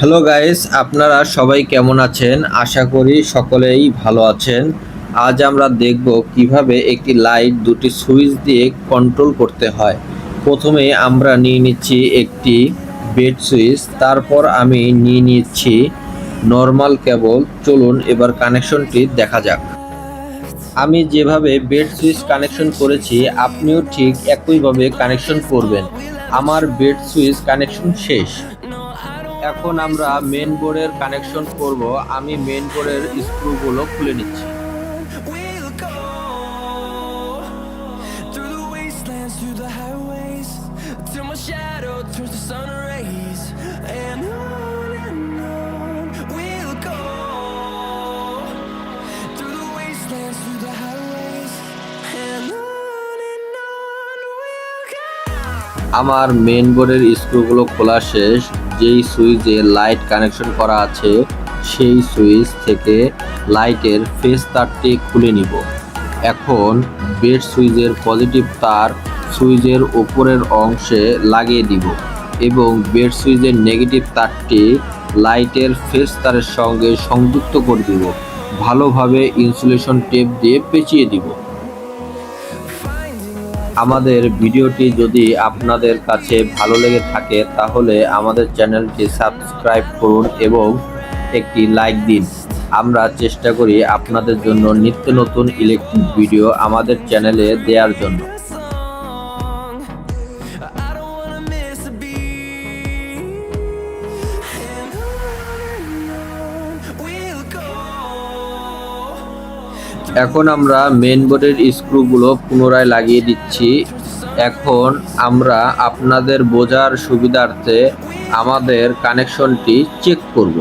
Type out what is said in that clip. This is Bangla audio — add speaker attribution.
Speaker 1: হ্যালো গাইস আপনারা সবাই কেমন আছেন? আশা করি সকলেই ভালো আছেন। আজ আমরা দেখব কীভাবে একটি লাইট দুটি সুইচ দিয়ে কন্ট্রোল করতে হয়। প্রথমে আমরা নিয়ে নিচ্ছি একটি বেড সুইচ তারপর আমি নিয়ে নিচ্ছি নর্মাল কেবল চলুন এবার কানেকশনটি দেখা যাক। আমি যেভাবে বেড সুইচ কানেকশন করেছি, আপনিও ঠিক একইভাবে কানেকশন করবেন। আমার বেড সুইচ কানেকশন শেষ। এখন আমরা মেন বোর্ডের কানেকশন করব। আমি মেন বোর্ডের স্ক্রুগুলো খুলে নিচ্ছি। আমার মেন বোর্ডের স্ক্রুগুলো খোলা শেষ। যেই সুইচে লাইট কানেকশন করা আছে, সেই সুইচ থেকে লাইটের ফেস তারটি খুলে নিব। এখন বেড সুইচের পজিটিভ তার সুইচের উপরের অংশে লাগিয়ে দিব এবং বেড সুইচের নেগেটিভ তারটি লাইটের ফেস তারের সঙ্গে সংযুক্ত করে দিব। ভালোভাবে ইনসুলেশন টেপ দিয়ে পেঁচিয়ে দিব। আমাদের ভিডিওটি যদি আপনাদের কাছে ভালো লেগে থাকে, তাহলে আমাদের চ্যানেলটি সাবস্ক্রাইব করুন এবং একটি লাইক দিন। আমরা চেষ্টা করি আপনাদের জন্য নিত্য নতুন ইলেকট্রিক ভিডিও আমাদের চ্যানেলে দেওয়ার জন্য। এখন আমরা মেন বোর্ডের স্ক্রুগুলো পুনরায় লাগিয়ে দিচ্ছি। এখন আমরা আপনাদের বোঝার সুবিধার্থে আমাদের কানেকশনটি চেক করব।